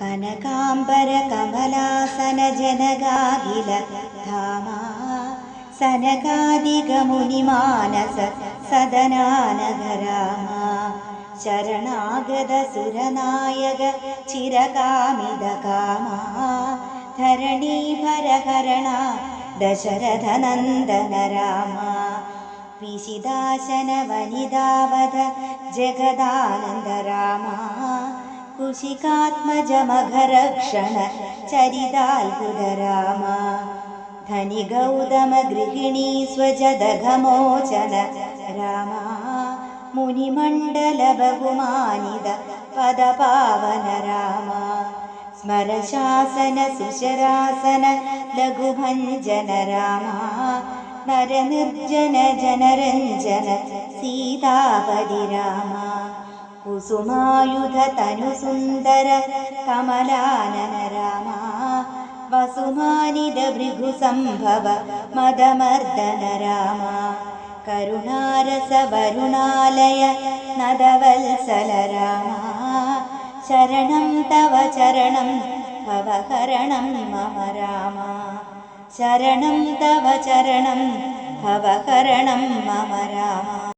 कनकाम्बरकमलासनजनगागिल धामा सनकादिगमुनिमानस सदनानगरामा शरणागदसुरनायक चिरकामिदकामा धरणीभरहरणा दशरथनन्दन रामा विशिदाशनवनिदावद जगदानन्द रामा कुशिकात्मजमघरक्षण चरिताल्बुध रामा धनि गौतमगृहिणी स्वजदघमोचन रामा। मुनिमण्डलबहुमानिद पदपावन रामा। स्मरशासन सुशरासन लघुभञ्जन रामा। नरनिर्जन जनरञ्जन सीतापदि रामा कुसुमायुधतनुसुन्दर कमलानन रामा वसुमानिदभृगुसम्भव मदमर्दन रामा करुणारसवरुणालय नदवल्सल रामा शरणं तव चरणं भवहरणं मम रामा शरणं तव चरणं भवहरणं मम रामा